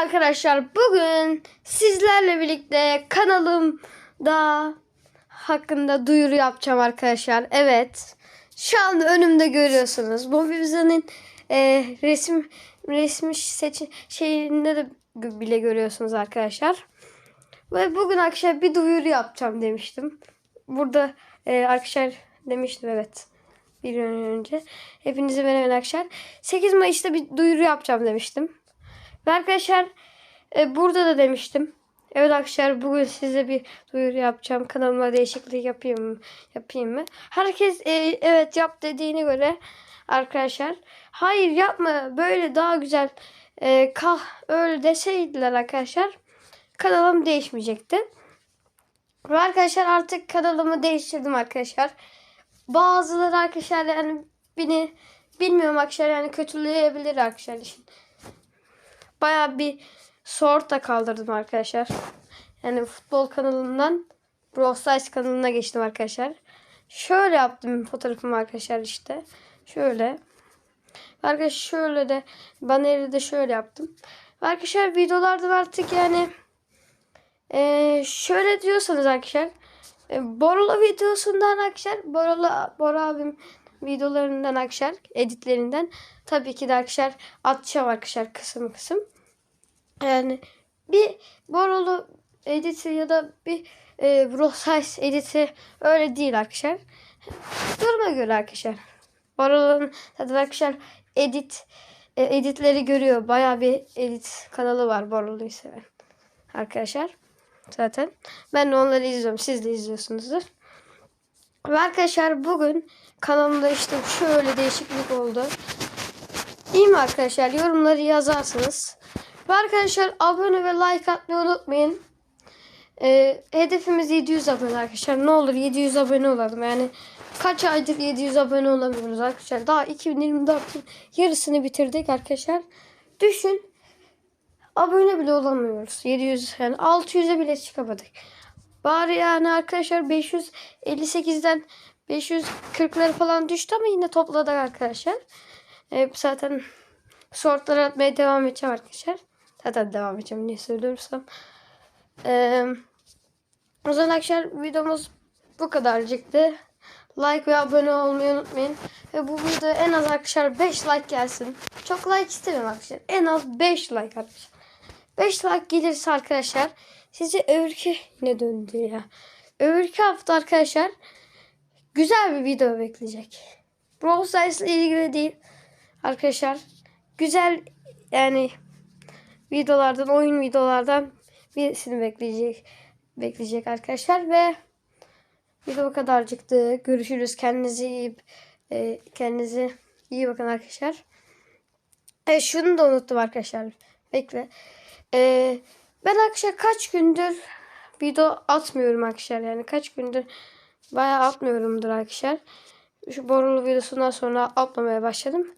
arkadaşlar bugün sizlerle birlikte kanalımda hakkında duyuru yapacağım arkadaşlar. Evet şu anda önümde görüyorsunuz. Bu Vivza'nın e, resim resmi seçi şeyinde de bile görüyorsunuz arkadaşlar. Ve bugün arkadaşlar bir duyuru yapacağım demiştim. Burada e, arkadaşlar demiştim evet. Bir gün önce. Hepinize merhaba arkadaşlar. 8 Mayıs'ta bir duyuru yapacağım demiştim. Ve arkadaşlar e, burada da demiştim. Evet arkadaşlar bugün size bir duyuru yapacağım. Kanalıma değişiklik yapayım? Yapayım mı? Herkes e, evet yap dediğine göre arkadaşlar hayır yapma böyle daha güzel e, kal öyle deseydiler arkadaşlar kanalım değişmeyecekti. Ve arkadaşlar artık kanalımı değiştirdim arkadaşlar. Bazıları arkadaşlar yani beni bilmiyorum arkadaşlar yani kötüleyebilir arkadaşlar. Şimdi Baya bir sort da kaldırdım arkadaşlar. Yani futbol kanalından Brawl Stars kanalına geçtim arkadaşlar. Şöyle yaptım fotoğrafımı arkadaşlar işte. Şöyle. Arkadaşlar şöyle de baneri de şöyle yaptım. Arkadaşlar videolardan artık yani eee, şöyle diyorsanız arkadaşlar e, Borolo videosundan arkadaşlar Borolo Bora abim videolarından arkadaşlar editlerinden tabii ki de arkadaşlar atacağım arkadaşlar kısım kısım. Yani bir Borolo editi ya da bir e, Brosize editi öyle değil arkadaşlar. Duruma göre arkadaşlar. Borolo'nun zaten arkadaşlar edit e, editleri görüyor. Bayağı bir edit kanalı var Borolo'yu seven arkadaşlar. Zaten ben de onları izliyorum. Siz de izliyorsunuzdur. Ve arkadaşlar bugün kanalımda işte şöyle değişiklik oldu. İyi mi arkadaşlar? Yorumları yazarsınız. Ve arkadaşlar abone ve like atmayı unutmayın. Ee, hedefimiz 700 abone arkadaşlar. Ne olur 700 abone olalım. Yani kaç aydır 700 abone olamıyoruz arkadaşlar. Daha 2024'ün yarısını bitirdik arkadaşlar. Düşün. Abone bile olamıyoruz. 700 yani 600'e bile çıkamadık. Bari yani arkadaşlar 558'den 540'lara falan düştü ama yine topladık arkadaşlar. Ee, zaten sortları atmaya devam edeceğim arkadaşlar. Zaten devam edeceğim niye söylüyorsam. Ee, o zaman arkadaşlar videomuz bu kadarcıktı. Like ve abone olmayı unutmayın. Ve bu videoya en az arkadaşlar 5 like gelsin. Çok like istemiyorum arkadaşlar. En az 5 like arkadaşlar. 5 like gelirse arkadaşlar sizi öbürkü ne döndü ya. Öbürkü hafta arkadaşlar güzel bir video bekleyecek. Brawl Stars ile ilgili değil. Arkadaşlar güzel yani videolardan oyun videolardan birisini bekleyecek bekleyecek arkadaşlar ve video bu kadarcıktı. Görüşürüz. Kendinize iyi e, kendinize iyi bakın arkadaşlar. E, şunu da unuttum arkadaşlar. Bekle. E, ben arkadaşlar kaç gündür video atmıyorum arkadaşlar. Yani kaç gündür bayağı atmıyorumdur arkadaşlar. Şu borulu videosundan sonra atmamaya başladım.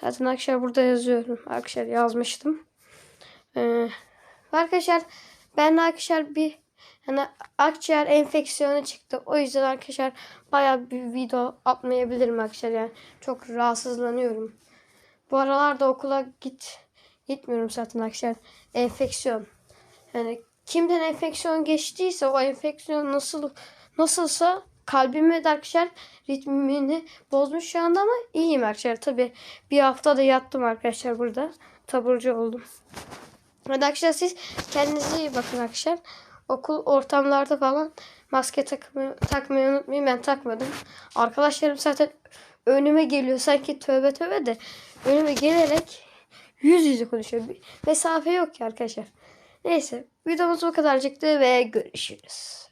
Zaten arkadaşlar burada yazıyorum. Arkadaşlar yazmıştım. Ee, arkadaşlar ben arkadaşlar bir yani akciğer enfeksiyonu çıktı. O yüzden arkadaşlar bayağı bir video atmayabilirim arkadaşlar. Yani çok rahatsızlanıyorum. Bu aralarda okula git gitmiyorum zaten arkadaşlar. Enfeksiyon. Yani kimden enfeksiyon geçtiyse o enfeksiyon nasıl nasılsa kalbimi de arkadaşlar ritmini bozmuş şu anda ama iyiyim arkadaşlar. Tabi bir hafta da yattım arkadaşlar burada. Taburcu oldum. Hadi arkadaşlar siz kendinize iyi bakın arkadaşlar. Okul ortamlarda falan maske takmayı, takmayı unutmayın. Ben takmadım. Arkadaşlarım zaten önüme geliyor. Sanki tövbe tövbe de önüme gelerek yüz yüze konuşuyor. Bir mesafe yok ki arkadaşlar. Neyse videomuz bu kadarcıktı ve görüşürüz.